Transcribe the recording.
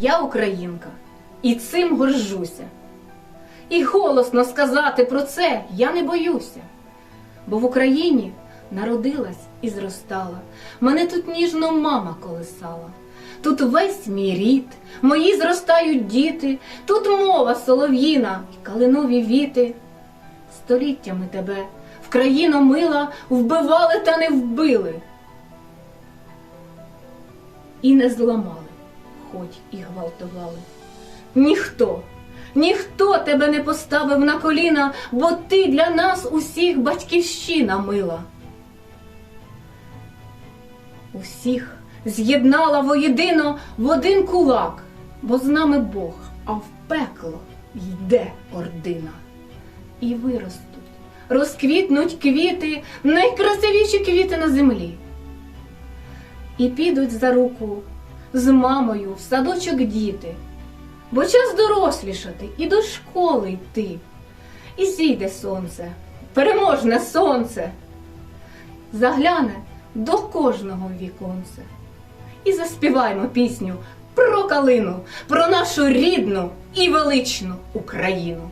Я українка і цим горжуся. І голосно сказати про це я не боюся, бо в Україні народилась і зростала. Мене тут ніжно мама колисала. Тут весь мій рід, мої зростають діти, тут мова солов'їна і калинові віти. Століттями тебе в країну мила вбивали та не вбили. І не зламали, хоч і гвалтували. Ніхто, ніхто тебе не поставив на коліна, бо ти для нас усіх батьківщина мила. Усіх з'єднала воєдино в один кулак, бо з нами Бог, а в пекло йде ордина. І виростуть, розквітнуть квіти, найкрасивіші квіти на землі. І підуть за руку з мамою в садочок діти, бо час дорослішати і до школи йти. І зійде сонце, переможне сонце, загляне до кожного віконце. І заспіваймо пісню про калину, про нашу рідну і величну Україну.